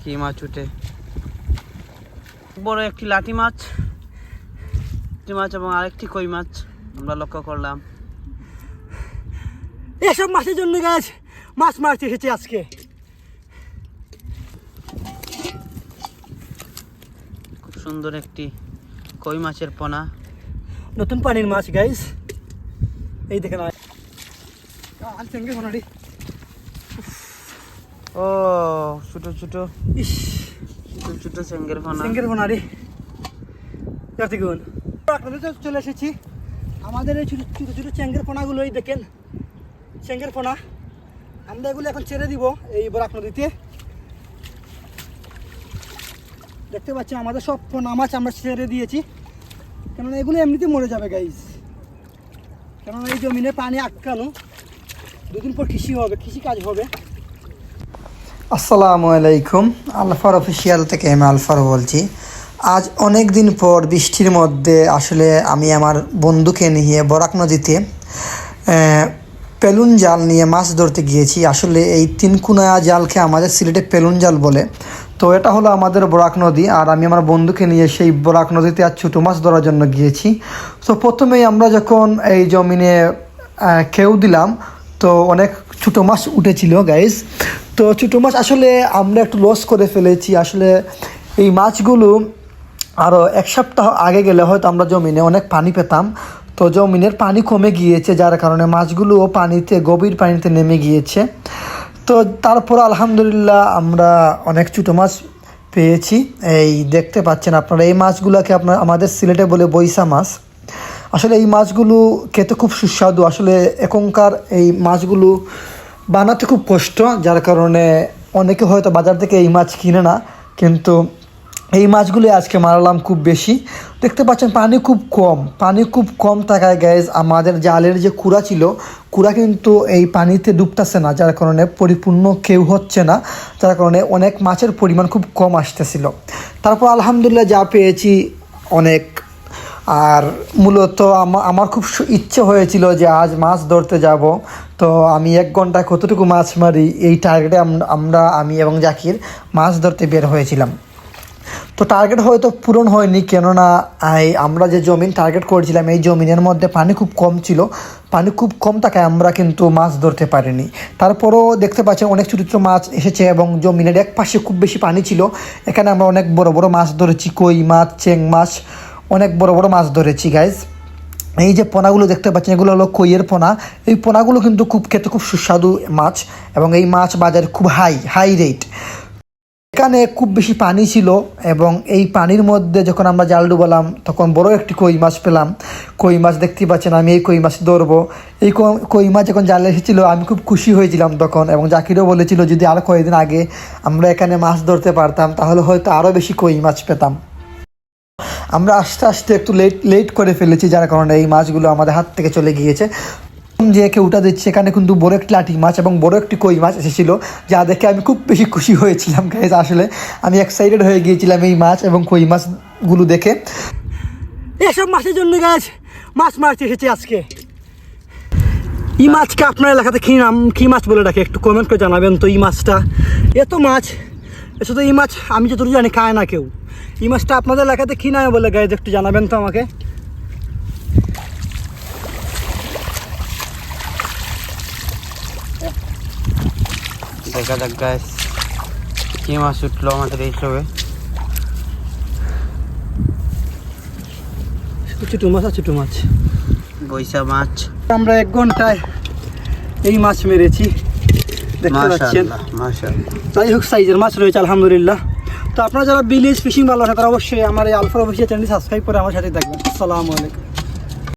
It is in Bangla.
কি মাছ উঠে? বড় একটি লাঠি মাছ মাছ এবং আরেকটি কই মাছ। আমরা লক্ষ্য করলাম। এসব মাছের জন্য গাছ মাছ মারতে এসেছে আজকে। খুব সুন্দর একটি কই মাছের পোনা। নতুন পানির মাছ গাইস এই দেখেন আর ও ছোট ছোট। ইস। ছোট ছোট সেঙ্গের পোনা সিঙ্গের সোনারি কার্তিকুন আপনাদের চলে এসেছি। আমাদের এই ছোটো ছোটো ছোটো চ্যাঙ্গের পোনাগুলো এই দেখেন। চ্যাঙ্গের পোনা আমরা এগুলো এখন ছেড়ে দিব এই বরাক নদীতে। দেখতে পাচ্ছি আমাদের সব পোনা মাছ আমরা ছেড়ে দিয়েছি। কেননা এগুলো এমনিতে মরে যাবে গাইজ কেননা এই জমিনে পানি আটকানো। দুদিন পর কৃষি হবে কৃষি কাজ হবে। আসসালামু আলাইকুম। আলফার অফিসিয়াল থেকে আমি আলফার বলছি। আজ অনেক দিন পর বৃষ্টির মধ্যে আসলে আমি আমার বন্ধুকে নিয়ে বরাক নদীতে পেলুন জাল নিয়ে মাছ ধরতে গিয়েছি। আসলে এই তিনকুনা জালকে আমাদের সিলেটে পেলুন জাল বলে। তো এটা হলো আমাদের বরাক নদী, আর আমি আমার বন্ধুকে নিয়ে সেই বরাক নদীতে আর ছোটো মাছ ধরার জন্য গিয়েছি। তো প্রথমেই আমরা যখন এই জমিনে খেউ দিলাম, তো অনেক ছোটো মাছ উঠেছিল গাইজ তো ছোটো মাছ আসলে আমরা একটু লস করে ফেলেছি। আসলে এই মাছগুলো আরও এক সপ্তাহ আগে গেলে হয়তো আমরা জমিনে অনেক পানি পেতাম। তো জমিনের পানি কমে গিয়েছে, যার কারণে মাছগুলোও পানিতে, গভীর পানিতে নেমে গিয়েছে। তো তারপর আলহামদুলিল্লাহ আমরা অনেক ছোটো মাছ পেয়েছি। এই দেখতে পাচ্ছেন আপনারা, এই মাছগুলোকে আপনার আমাদের সিলেটে বলে বৈশা মাছ। আসলে এই মাছগুলো খেতে খুব সুস্বাদু। আসলে এখনকার এই মাছগুলো বানাতে খুব কষ্ট, যার কারণে অনেকে হয়তো বাজার থেকে এই মাছ কিনে না, কিন্তু এই মাছগুলো আজকে মারলাম খুব বেশি। দেখতে পাচ্ছেন, পানি খুব কম, পানি খুব কম থাকায় গ্যাস আমাদের জালের যে কুড়া ছিল, কুড়া কিন্তু এই পানিতে ডুবতেছে না, যার কারণে পরিপূর্ণ কেউ হচ্ছে না, যার কারণে অনেক মাছের পরিমাণ খুব কম আসতেছিল। তারপর আলহামদুলিল্লাহ যা পেয়েছি, অনেক আর মূলত আমার খুব ইচ্ছে হয়েছিল যে আজ মাছ ধরতে যাব। তো আমি এক ঘন্টায় কতটুকু মাছ মারি এই টার্গেটে আমরা, আমি এবং জাকির মাছ ধরতে বের হয়েছিলাম। তো টার্গেট হয়তো পূরণ হয়নি, কেননা আমরা যে জমিন টার্গেট করেছিলাম, এই জমিনের মধ্যে পানি খুব কম ছিল। পানি খুব কম থাকায় আমরা কিন্তু মাছ ধরতে পারিনি। তারপরও দেখতে পাচ্ছেন অনেক ছোটো ছোটো মাছ এসেছে এবং জমিনের এক পাশে খুব বেশি পানি ছিল। এখানে আমরা অনেক বড় বড় মাছ ধরেছি, কই মাছ, চেং মাছ। অনেক বড় বড় মাছ ধরেছি গাইজ এই যে পোনাগুলো দেখতে পাচ্ছেন, এগুলো হলো কইয়ের পোনা। এই পোনাগুলো কিন্তু খুব খেতে খুব সুস্বাদু মাছ এবং এই মাছ বাজারে খুব হাই হাই রেট এখানে খুব বেশি পানি ছিল এবং এই পানির মধ্যে যখন আমরা জাল ডুবালাম, তখন বড় একটি কই মাছ পেলাম। কই মাছ দেখতেই পাচ্ছেন, আমি এই কই মাছ ধরবো। এই কই মাছ যখন জালে এসেছিল, আমি খুব খুশি হয়েছিলাম তখন এবং জাকিরও বলেছিল, যদি আরও কয়েকদিন আগে আমরা এখানে মাছ ধরতে পারতাম, তাহলে হয়তো আরও বেশি কই মাছ পেতাম। আমরা আস্তে আস্তে একটু লেট লেট করে ফেলেছি, যার কারণে এই মাছগুলো আমাদের হাত থেকে চলে গিয়েছে। যে একে উঠা দিচ্ছে, এখানে কিন্তু বড় একটি লাঠি মাছ এবং বড় একটি কই মাছ এসেছিল, যা দেখে আমি খুব বেশি খুশি হয়েছিলাম গাইজ আসলে। আমি এক্সাইটেড হয়ে গিয়েছিলাম এই মাছ এবং কই মাছগুলো দেখে। এসব মাছের জন্য গাছ মাছ মারতে এসেছে আজকে। এই মাছকে আপনার এলাকাতে কী নাম, কী মাছ বলে ডাকে, একটু কমেন্ট করে জানাবেন তো এই মাছটা। এত মাছ শুধু এই মাছ আমি যতটুকু জানি খায় না কেউ। এই মাছটা আপনাদের এলাকাতে কী নামে বলে গাইজ একটু জানাবেন তো আমাকে। দেখা যাক গাছ কি মাছ উঠল আমাদের এই সবে ছোটো মাছ আর ছোটো মাছ। বৈশা মাছ। আমরা এক ঘন্টায় এই মাছ মেরেছি। দেখতে পাচ্ছেন? যাই হোক সাইজের মাছ রয়েছে আলহামদুলিল্লাহ। তো আপনারা যারা বিলেজ ফিশিং ভালো আছে তারা অবশ্যই আমার এই আলফা অফিসিয়াল চ্যানেল সাবস্ক্রাইব করে আমার সাথে থাকবেন। আসসালামু আলাইকুম।